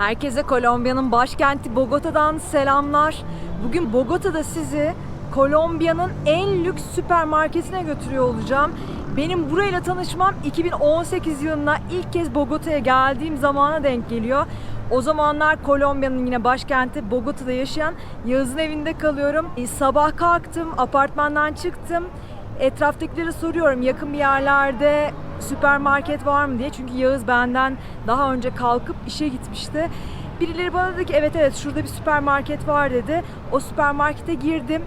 Herkese Kolombiya'nın başkenti Bogota'dan selamlar. Bugün Bogota'da sizi Kolombiya'nın en lüks süpermarketine götürüyor olacağım. Benim burayla tanışmam 2018 yılında ilk kez Bogota'ya geldiğim zamana denk geliyor. O zamanlar Kolombiya'nın yine başkenti Bogota'da yaşayan Yağız'ın evinde kalıyorum. E, sabah kalktım, apartmandan çıktım. Etraftakilere soruyorum yakın bir yerlerde süpermarket var mı diye. Çünkü Yağız benden daha önce kalkıp işe gitmişti. Birileri bana dedi ki evet evet şurada bir süpermarket var dedi. O süpermarkete girdim.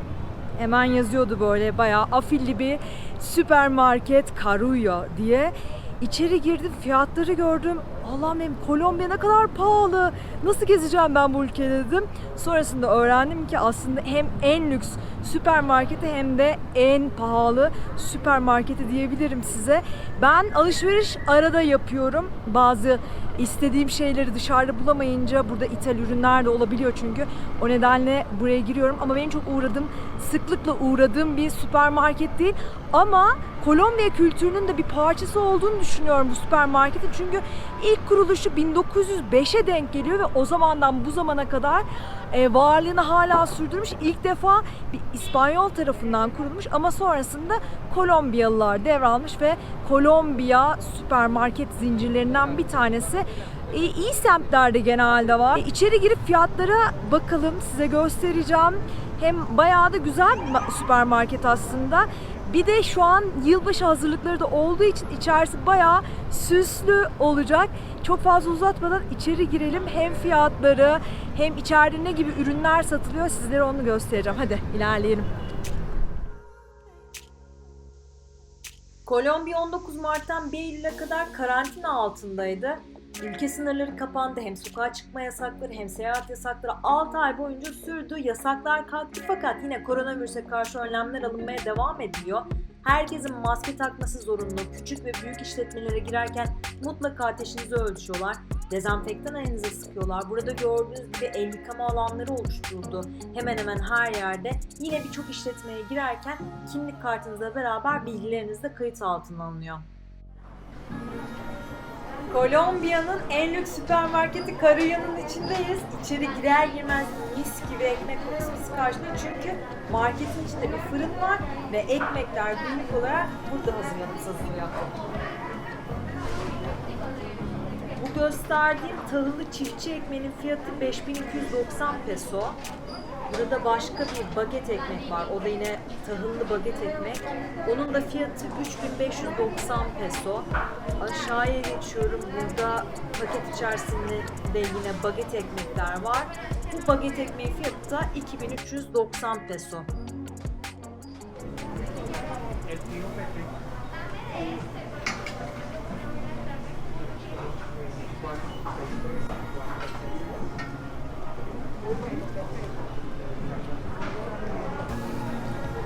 Hemen yazıyordu böyle bayağı afilli bir süpermarket Caruyo diye. İçeri girdim fiyatları gördüm. Allah'ım dedim Kolombiya ne kadar pahalı. Nasıl gezeceğim ben bu ülkede dedim. Sonrasında öğrendim ki aslında hem en lüks süpermarketi hem de en pahalı süpermarketi diyebilirim size. Ben alışveriş arada yapıyorum. Bazı istediğim şeyleri dışarıda bulamayınca burada ithal ürünler de olabiliyor çünkü. O nedenle buraya giriyorum ama benim çok uğradığım, sıklıkla uğradığım bir süpermarket değil. Ama Kolombiya kültürünün de bir parçası olduğunu düşünüyorum bu süpermarketin. Çünkü ilk kuruluşu 1905'e denk geliyor ve o zamandan bu zamana kadar e, varlığını hala sürdürmüş. İlk defa bir İspanyol tarafından kurulmuş ama sonrasında Kolombiyalılar devralmış ve Kolombiya süpermarket zincirlerinden bir tanesi. E, iyi semtlerde genelde var. E, içeri girip fiyatlara bakalım size göstereceğim. Hem bayağı da güzel bir süpermarket aslında. Bir de şu an yılbaşı hazırlıkları da olduğu için içerisi bayağı süslü olacak. Çok fazla uzatmadan içeri girelim. Hem fiyatları hem içeride ne gibi ürünler satılıyor sizlere onu göstereceğim. Hadi ilerleyelim. Kolombiya 19 Mart'tan 1 Eylül'e kadar karantina altındaydı. Ülke sınırları kapandı. Hem sokağa çıkma yasakları hem seyahat yasakları 6 ay boyunca sürdü. Yasaklar kalktı fakat yine koronavirüse karşı önlemler alınmaya devam ediliyor. Herkesin maske takması zorunlu. Küçük ve büyük işletmelere girerken mutlaka ateşinizi ölçüyorlar. Dezenfektan elinize sıkıyorlar. Burada gördüğünüz gibi el yıkama alanları oluşturuldu. Hemen hemen her yerde. Yine birçok işletmeye girerken kimlik kartınızla beraber bilgileriniz de kayıt altına alınıyor. Kolombiya'nın en lüks süpermarketi Caruya'nın içindeyiz. İçeri girer girmez mis gibi ekmek kokusu bizi karşılıyor. Çünkü marketin içinde bir fırın var ve ekmekler günlük olarak burada hazırlanıp satılıyor. Bu gösterdiğim tahıllı çiftçi ekmeğinin fiyatı 5290 peso. Burada başka bir baget ekmek var. O da yine tahıllı baget ekmek. Onun da fiyatı 3590 peso. Aşağıya geçiyorum. Burada paket içerisinde de yine baget ekmekler var. Bu baget ekmeği fiyatı da 2390 peso.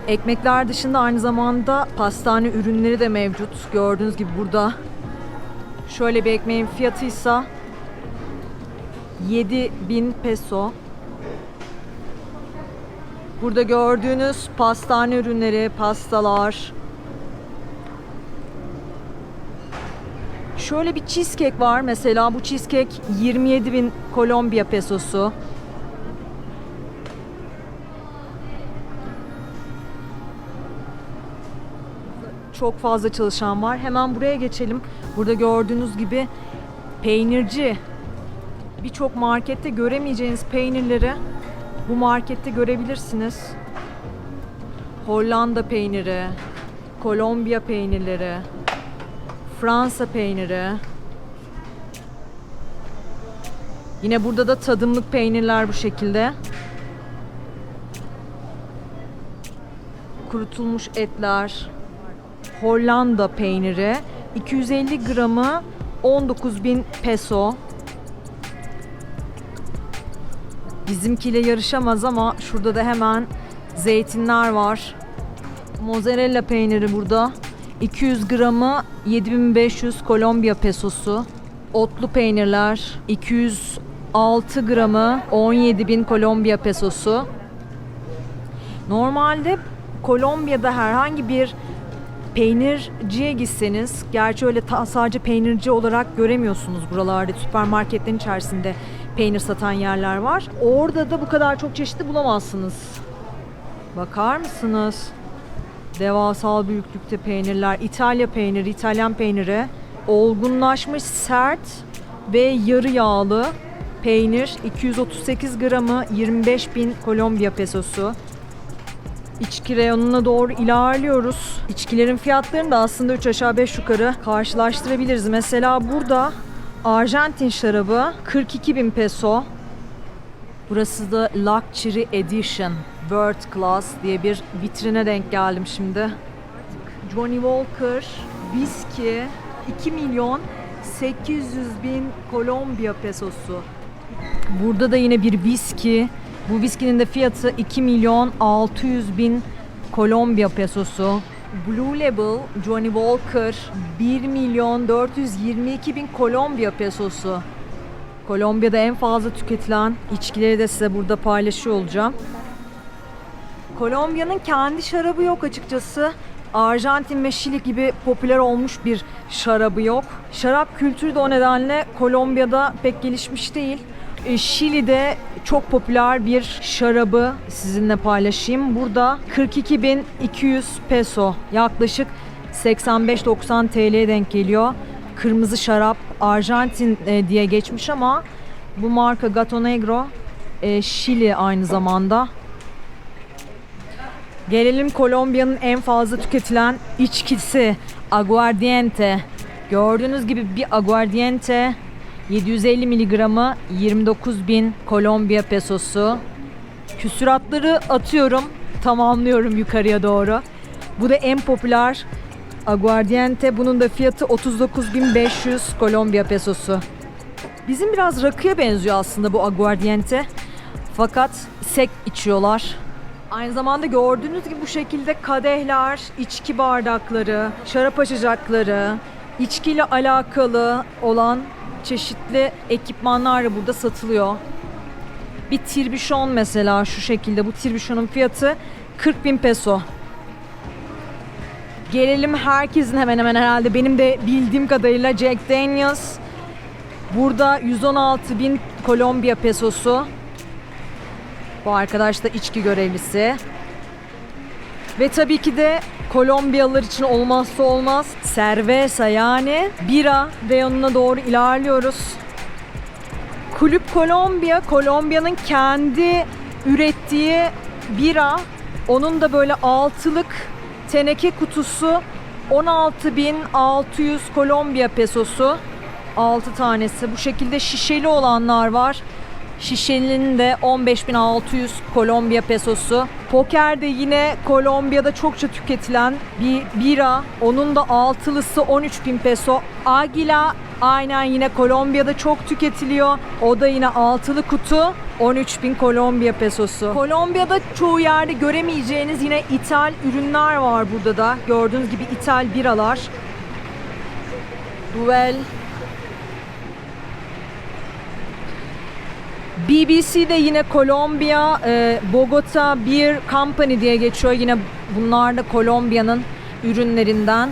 Ekmekler dışında aynı zamanda pastane ürünleri de mevcut. Gördüğünüz gibi burada şöyle bir ekmeğin fiyatıysa 7000 peso. Burada gördüğünüz pastane ürünleri, pastalar. Şöyle bir cheesecake var mesela. Bu cheesecake 27 bin Kolombiya pesosu. Çok fazla çalışan var. Hemen buraya geçelim. Burada gördüğünüz gibi peynirci. Birçok markette göremeyeceğiniz peynirleri bu markette görebilirsiniz. Hollanda peyniri, Kolombiya peynirleri, Fransa peyniri. Yine burada da tadımlık peynirler bu şekilde. Kurutulmuş etler, Hollanda peyniri 250 gramı 19.000 peso. Bizimkiyle yarışamaz ama şurada da hemen zeytinler var. Mozzarella peyniri burada. 200 gramı 7500 Kolombiya pesosu. Otlu peynirler 206 gramı 17.000 Kolombiya pesosu. Normalde Kolombiya'da herhangi bir peynirciye gitseniz, gerçi öyle ta- sadece peynirci olarak göremiyorsunuz buralarda, süpermarketlerin içerisinde peynir satan yerler var. Orada da bu kadar çok çeşitli bulamazsınız. Bakar mısınız? Devasal büyüklükte peynirler. İtalya peyniri, İtalyan peyniri. Olgunlaşmış, sert ve yarı yağlı peynir. 238 gramı 25 bin Kolombiya pesosu. İçki reyonuna doğru ilerliyoruz. İçkilerin fiyatlarını da aslında 3 aşağı 5 yukarı karşılaştırabiliriz. Mesela burada Arjantin şarabı 42 bin peso. Burası da Luxury Edition World Class diye bir vitrine denk geldim şimdi. Johnny Walker viski 2 milyon 800 bin Kolombiya pesosu. Burada da yine bir viski. Bu viskinin de fiyatı 2 milyon 600 bin Kolombiya pesosu. Blue Label Johnny Walker 1 milyon 422 bin Kolombiya pesosu. Kolombiya'da en fazla tüketilen içkileri de size burada paylaşıyor olacağım. Kolombiya'nın kendi şarabı yok açıkçası. Arjantin ve Şili gibi popüler olmuş bir şarabı yok. Şarap kültürü de o nedenle Kolombiya'da pek gelişmiş değil. E, Şili'de çok popüler bir şarabı sizinle paylaşayım. Burada 42.200 peso yaklaşık 85-90 TL'ye denk geliyor. Kırmızı şarap Arjantin e, diye geçmiş ama bu marka Gato Negro e, Şili aynı zamanda. Gelelim Kolombiya'nın en fazla tüketilen içkisi aguardiente. Gördüğünüz gibi bir aguardiente 750 miligramı 29 bin Kolombiya pesosu. Küsuratları atıyorum, tamamlıyorum yukarıya doğru. Bu da en popüler aguardiente. Bunun da fiyatı 39.500 Kolombiya pesosu. Bizim biraz rakıya benziyor aslında bu aguardiente. Fakat sek içiyorlar. Aynı zamanda gördüğünüz gibi bu şekilde kadehler, içki bardakları, şarap açacakları, içkiyle alakalı olan çeşitli ekipmanlar da burada satılıyor. Bir tirbüşon mesela şu şekilde. Bu tirbüşonun fiyatı 40 bin peso. Gelelim herkesin hemen hemen herhalde benim de bildiğim kadarıyla Jack Daniels. Burada 116 bin Kolombiya pesosu. Bu arkadaş da içki görevlisi. Ve tabii ki de Kolombiyalılar için olmazsa olmaz cerveza yani bira reyonuna doğru ilerliyoruz. Kulüp Kolombiya, Kolombiya'nın kendi ürettiği bira. Onun da böyle altılık teneke kutusu 16.600 Kolombiya pesosu. 6 tanesi. Bu şekilde şişeli olanlar var. Şişelinin de 15.600 Kolombiya pesosu. Poker de yine Kolombiya'da çokça tüketilen bir bira. Onun da altılısı 13.000 peso. Aguila aynen yine Kolombiya'da çok tüketiliyor. O da yine altılı kutu. 13.000 Kolombiya pesosu. Kolombiya'da çoğu yerde göremeyeceğiniz yine ithal ürünler var burada da. Gördüğünüz gibi ithal biralar. Duvel, BBC de yine Kolombiya, e, Bogota Beer Company diye geçiyor. Yine bunlar da Kolombiya'nın ürünlerinden.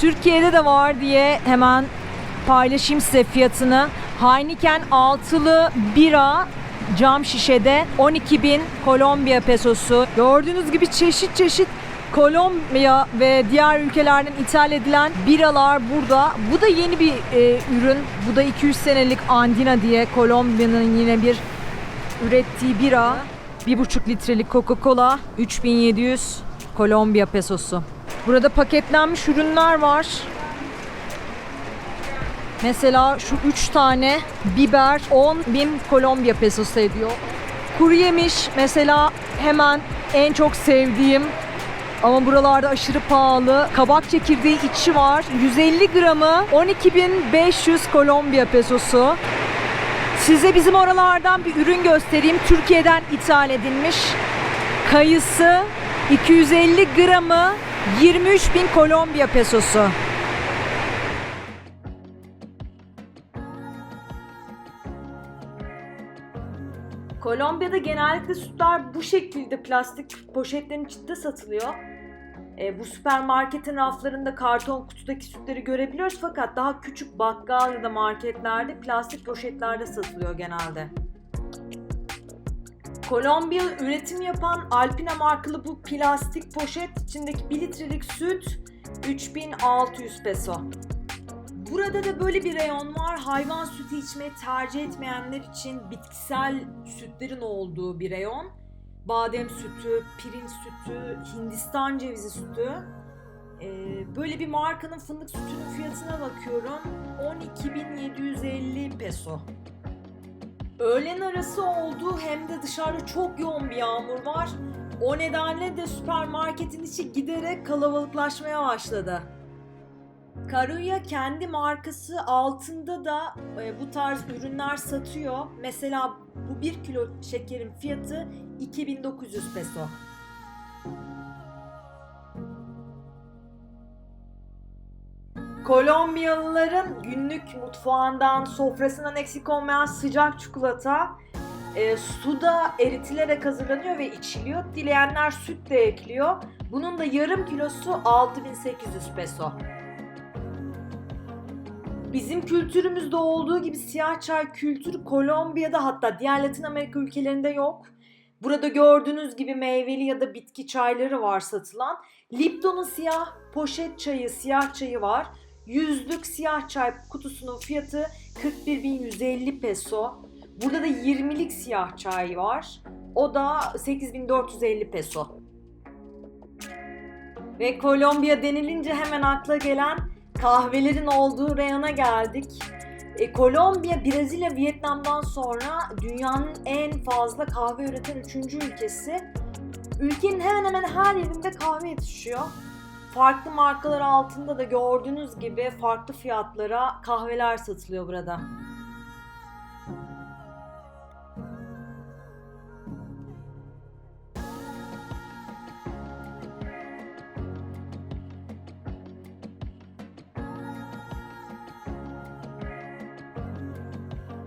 Türkiye'de de var diye hemen paylaşayım size fiyatını. Heineken altılı bira cam şişede 12.000 Kolombiya pesosu. Gördüğünüz gibi çeşit çeşit Kolombiya ve diğer ülkelerden ithal edilen biralar burada. Bu da yeni bir e, ürün. Bu da 200 senelik Andina diye Kolombiya'nın yine bir ürettiği bira. 1,5 litrelik Coca-Cola 3700 Kolombiya pesosu. Burada paketlenmiş ürünler var. Mesela şu 3 tane biber 10 bin Kolombiya pesosu ediyor. Kuru yemiş mesela hemen en çok sevdiğim ama buralarda aşırı pahalı. Kabak çekirdeği içi var. 150 gramı 12.500 Kolombiya pesosu. Size bizim oralardan bir ürün göstereyim. Türkiye'den ithal edilmiş. Kayısı 250 gramı 23.000 Kolombiya pesosu. Kolombiya'da genellikle sütler bu şekilde plastik poşetlerin içinde satılıyor. E, bu süpermarketin raflarında karton kutudaki sütleri görebiliyoruz fakat daha küçük bakkal ya da marketlerde plastik poşetlerde satılıyor genelde. Kolombiya üretim yapan Alpina markalı bu plastik poşet içindeki 1 litrelik süt 3600 peso. Burada da böyle bir reyon var. Hayvan sütü içmeyi tercih etmeyenler için bitkisel sütlerin olduğu bir reyon. Badem sütü, pirinç sütü, Hindistan cevizi sütü. Ee, böyle bir markanın fındık sütünün fiyatına bakıyorum. 12.750 peso. Öğlen arası oldu hem de dışarıda çok yoğun bir yağmur var. O nedenle de süpermarketin içi giderek kalabalıklaşmaya başladı. Karuya kendi markası altında da e, bu tarz ürünler satıyor. Mesela bu 1 kilo şekerin fiyatı 2900 peso. Kolombiyalıların günlük mutfağından, sofrasından eksik olmayan sıcak çikolata e, suda eritilerek hazırlanıyor ve içiliyor. Dileyenler süt de ekliyor. Bunun da yarım kilosu 6800 peso. Bizim kültürümüzde olduğu gibi siyah çay kültürü Kolombiya'da hatta diğer Latin Amerika ülkelerinde yok. Burada gördüğünüz gibi meyveli ya da bitki çayları var satılan. Lipton'un siyah poşet çayı, siyah çayı var. Yüzlük siyah çay kutusunun fiyatı 41.150 peso. Burada da 20'lik siyah çay var. O da 8450 peso. Ve Kolombiya denilince hemen akla gelen kahvelerin olduğu reyona geldik. E, Kolombiya, Brezilya, Vietnam'dan sonra dünyanın en fazla kahve üreten üçüncü ülkesi. Ülkenin hemen hemen her yerinde kahve yetişiyor. Farklı markalar altında da gördüğünüz gibi farklı fiyatlara kahveler satılıyor burada.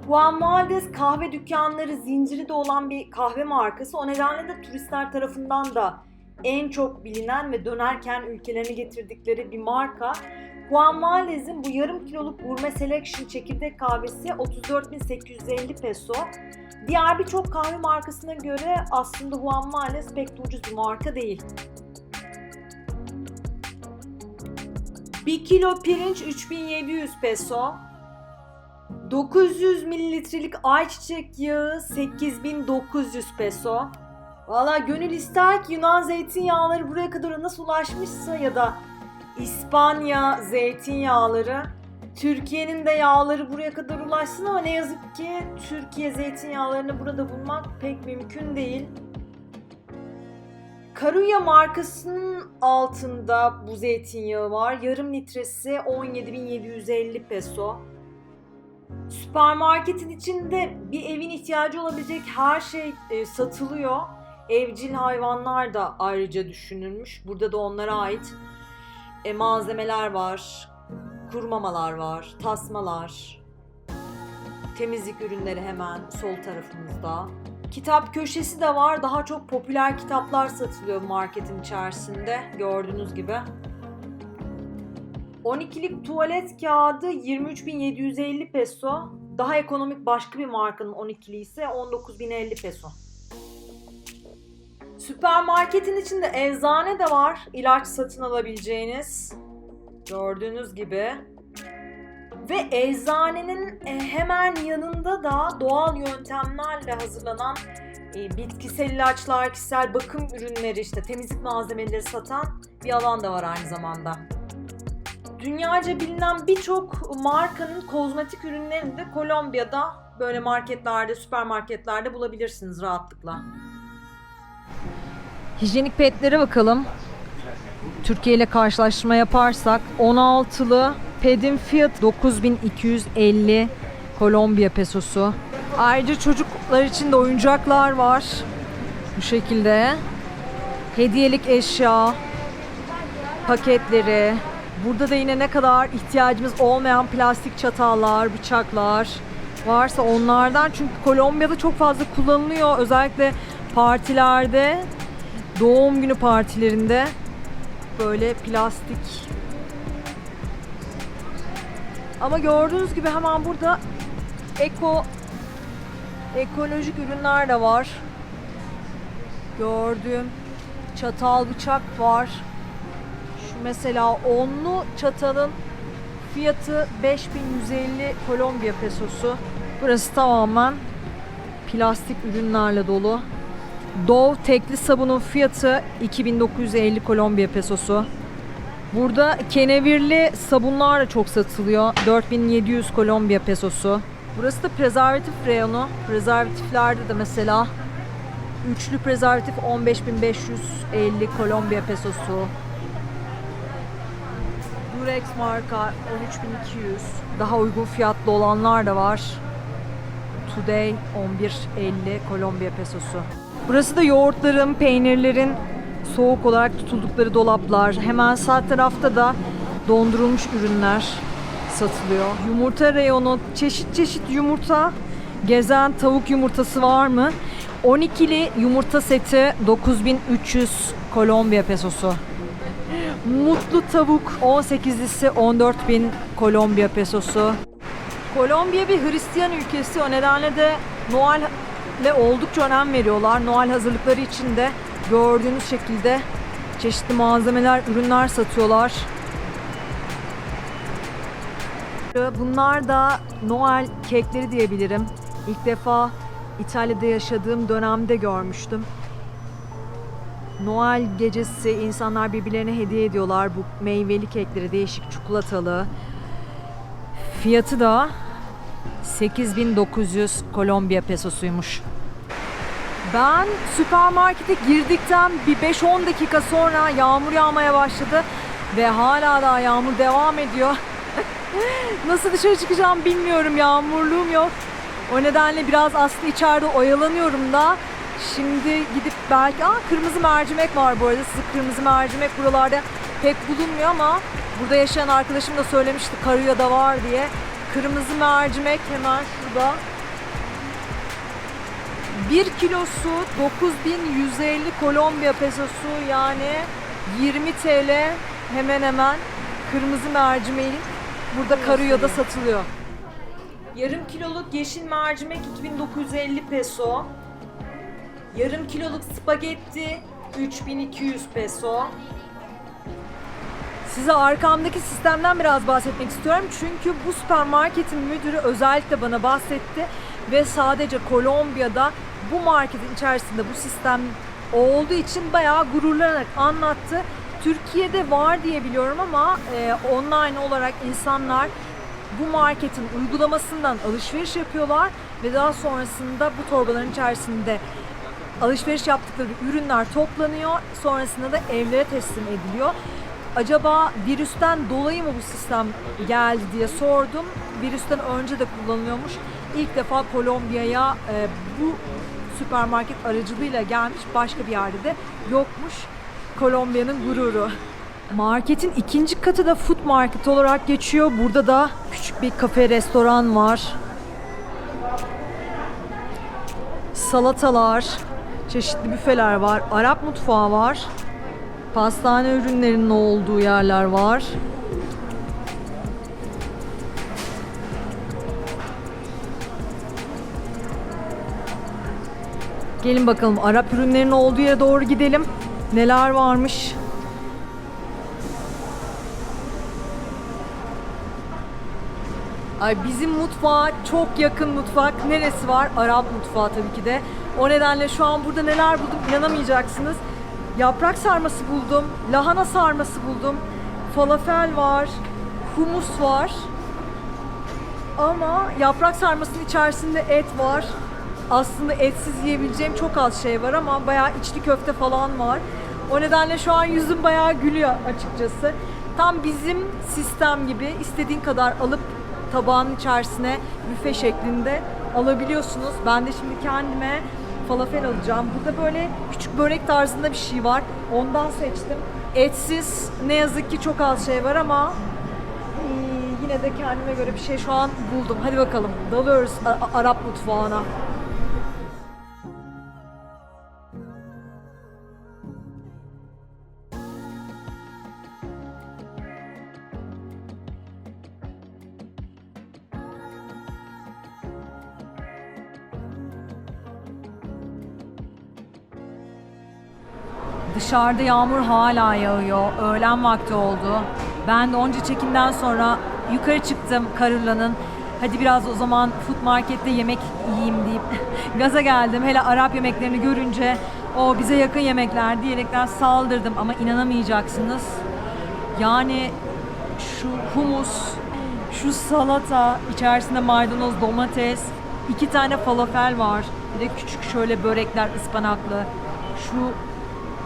Juan Valdez kahve dükkanları zinciri de olan bir kahve markası. O nedenle de turistler tarafından da en çok bilinen ve dönerken ülkelerine getirdikleri bir marka. Juan Valdez'in bu yarım kiloluk Gourmet Selection çekirdek kahvesi 34.850 peso. Diğer birçok kahve markasına göre aslında Juan Valdez pek de ucuz bir marka değil. 1 kilo pirinç 3700 peso. 900 mililitrelik ayçiçek yağı 8900 peso. Valla gönül ister ki Yunan zeytinyağları buraya kadar nasıl ulaşmışsa ya da İspanya zeytinyağları Türkiye'nin de yağları buraya kadar ulaşsın ama ne yazık ki Türkiye zeytinyağlarını burada bulmak pek mümkün değil. Karuya markasının altında bu zeytinyağı var. Yarım litresi 17.750 peso. Süpermarketin içinde bir evin ihtiyacı olabilecek her şey e, satılıyor. Evcil hayvanlar da ayrıca düşünülmüş. Burada da onlara ait e, malzemeler var. Kurmamalar var, tasmalar. Temizlik ürünleri hemen sol tarafımızda. Kitap köşesi de var. Daha çok popüler kitaplar satılıyor marketin içerisinde. Gördüğünüz gibi. 12'lik tuvalet kağıdı 23.750 peso. Daha ekonomik başka bir markanın 12'li ise 19.050 peso. Süpermarketin içinde eczane de var. ilaç satın alabileceğiniz. Gördüğünüz gibi. Ve eczanenin e, hemen yanında da doğal yöntemlerle hazırlanan e, bitkisel ilaçlar, kişisel bakım ürünleri, işte temizlik malzemeleri satan bir alan da var aynı zamanda. Dünyaca bilinen birçok markanın kozmetik ürünlerini de Kolombiya'da böyle marketlerde, süpermarketlerde bulabilirsiniz rahatlıkla. Hijyenik petlere bakalım. Türkiye ile karşılaştırma yaparsak 16'lı pedin fiyatı 9250 Kolombiya pesosu. Ayrıca çocuklar için de oyuncaklar var. Bu şekilde. Hediyelik eşya, paketleri. Burada da yine ne kadar ihtiyacımız olmayan plastik çatallar, bıçaklar varsa onlardan. Çünkü Kolombiya'da çok fazla kullanılıyor. Özellikle partilerde, doğum günü partilerinde böyle plastik. Ama gördüğünüz gibi hemen burada eko ekolojik ürünler de var. Gördüğüm çatal bıçak var. Mesela onlu çatalın fiyatı 5150 Kolombiya pesosu. Burası tamamen plastik ürünlerle dolu. Dove tekli sabunun fiyatı 2950 Kolombiya pesosu. Burada kenevirli sabunlar da çok satılıyor. 4700 Kolombiya pesosu. Burası da prezervatif reyonu. Prezervatiflerde de mesela üçlü prezervatif 15550 Kolombiya pesosu. Durex marka 13200. Daha uygun fiyatlı olanlar da var. Today 11.50 Kolombiya pesosu. Burası da yoğurtların, peynirlerin soğuk olarak tutuldukları dolaplar. Hemen sağ tarafta da dondurulmuş ürünler satılıyor. Yumurta reyonu, çeşit çeşit yumurta. Gezen tavuk yumurtası var mı? 12'li yumurta seti 9300 Kolombiya pesosu. Mutlu tavuk 18'lisi 14.000 Kolombiya pesosu. Kolombiya bir Hristiyan ülkesi. O nedenle de Noel'le oldukça önem veriyorlar. Noel hazırlıkları için de gördüğünüz şekilde çeşitli malzemeler, ürünler satıyorlar. Bunlar da Noel kekleri diyebilirim. İlk defa İtalya'da yaşadığım dönemde görmüştüm. Noel gecesi insanlar birbirlerine hediye ediyorlar bu meyveli kekleri, değişik çikolatalı. Fiyatı da 8900 Kolombiya pesosuymuş. Ben süpermarkete girdikten bir 5-10 dakika sonra yağmur yağmaya başladı ve hala daha yağmur devam ediyor. Nasıl dışarı çıkacağım bilmiyorum. Yağmurluğum yok. O nedenle biraz aslında içeride oyalanıyorum da. Şimdi gidip belki... Aa kırmızı mercimek var bu arada. Size kırmızı mercimek buralarda pek bulunmuyor ama burada yaşayan arkadaşım da söylemişti Karuya'da var diye. Kırmızı mercimek hemen şurada. 1 kilosu 9150 Kolombiya pesosu yani 20 TL hemen hemen kırmızı mercimeğin burada Karuya'da satılıyor. Yarım kiloluk yeşil mercimek 2950 peso. Yarım kiloluk spagetti 3200 peso. Size arkamdaki sistemden biraz bahsetmek istiyorum. Çünkü bu süpermarketin müdürü özellikle bana bahsetti ve sadece Kolombiya'da bu marketin içerisinde bu sistem olduğu için bayağı gururlanarak anlattı. Türkiye'de var diye biliyorum ama e, online olarak insanlar bu marketin uygulamasından alışveriş yapıyorlar ve daha sonrasında bu torbaların içerisinde alışveriş yaptıkları ürünler toplanıyor. Sonrasında da evlere teslim ediliyor. Acaba virüsten dolayı mı bu sistem geldi diye sordum. Virüsten önce de kullanılıyormuş. İlk defa Kolombiya'ya e, bu süpermarket aracılığıyla gelmiş. Başka bir yerde de yokmuş. Kolombiya'nın gururu. Marketin ikinci katı da food market olarak geçiyor. Burada da küçük bir kafe, restoran var. Salatalar, çeşitli büfeler var. Arap mutfağı var. Pastane ürünlerinin olduğu yerler var. Gelin bakalım Arap ürünlerinin olduğu yere doğru gidelim. Neler varmış? Ay bizim mutfağa çok yakın mutfak neresi var? Arap mutfağı tabii ki de. O nedenle şu an burada neler buldum inanamayacaksınız. Yaprak sarması buldum, lahana sarması buldum, falafel var, humus var. Ama yaprak sarmasının içerisinde et var. Aslında etsiz yiyebileceğim çok az şey var ama bayağı içli köfte falan var. O nedenle şu an yüzüm bayağı gülüyor açıkçası. Tam bizim sistem gibi istediğin kadar alıp tabağın içerisine büfe şeklinde alabiliyorsunuz. Ben de şimdi kendime falafel alacağım. Burada böyle küçük börek tarzında bir şey var. Ondan seçtim. Etsiz ne yazık ki çok az şey var ama yine de kendime göre bir şey şu an buldum. Hadi bakalım dalıyoruz A- Arap mutfağına. Dışarıda yağmur hala yağıyor. Öğlen vakti oldu. Ben de onca çekimden sonra yukarı çıktım Karula'nın. Hadi biraz o zaman food markette yemek yiyeyim deyip gaza geldim. Hele Arap yemeklerini görünce o bize yakın yemekler diyerekten saldırdım ama inanamayacaksınız. Yani şu humus, şu salata, içerisinde maydanoz, domates, iki tane falafel var. Bir de küçük şöyle börekler ıspanaklı. Şu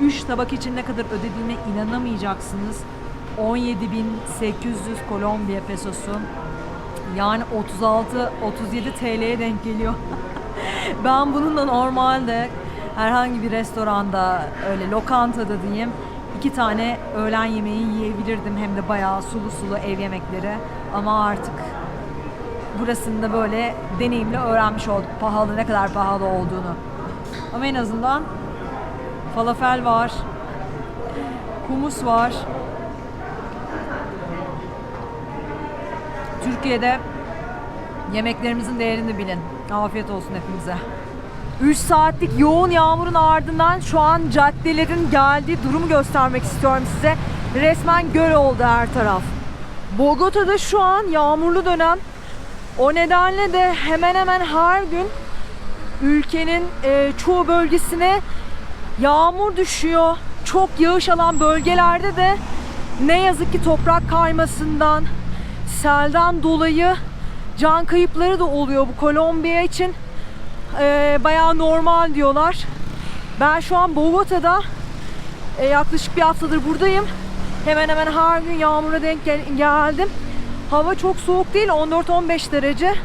üç tabak için ne kadar ödediğine inanamayacaksınız. 17.800 Kolombiya pesosu. Yani 36-37 TL'ye denk geliyor. ben bununla normalde herhangi bir restoranda öyle lokantada diyeyim iki tane öğlen yemeği yiyebilirdim hem de bayağı sulu sulu ev yemekleri ama artık burasında böyle deneyimle öğrenmiş olduk pahalı ne kadar pahalı olduğunu. Ama en azından falafel var, humus var. Türkiye'de yemeklerimizin değerini bilin. Afiyet olsun hepimize. 3 saatlik yoğun yağmurun ardından şu an caddelerin geldiği durumu göstermek istiyorum size. Resmen göl oldu her taraf. Bogota'da şu an yağmurlu dönem. O nedenle de hemen hemen her gün ülkenin e, çoğu bölgesine yağmur düşüyor. Çok yağış alan bölgelerde de ne yazık ki toprak kaymasından, selden dolayı can kayıpları da oluyor bu Kolombiya için. E, bayağı normal diyorlar. Ben şu an Bogota'da e, yaklaşık bir haftadır buradayım. Hemen hemen her gün yağmura denk gel- geldim. Hava çok soğuk değil, 14-15 derece.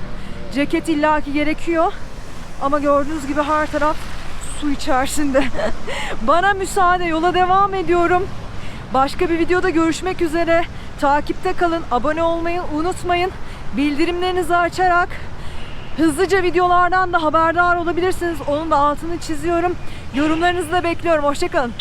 Ceket illaki gerekiyor. Ama gördüğünüz gibi her taraf su içerisinde. Bana müsaade, yola devam ediyorum. Başka bir videoda görüşmek üzere. Takipte kalın, abone olmayı unutmayın. Bildirimlerinizi açarak hızlıca videolardan da haberdar olabilirsiniz. Onun da altını çiziyorum. Yorumlarınızı da bekliyorum. Hoşçakalın.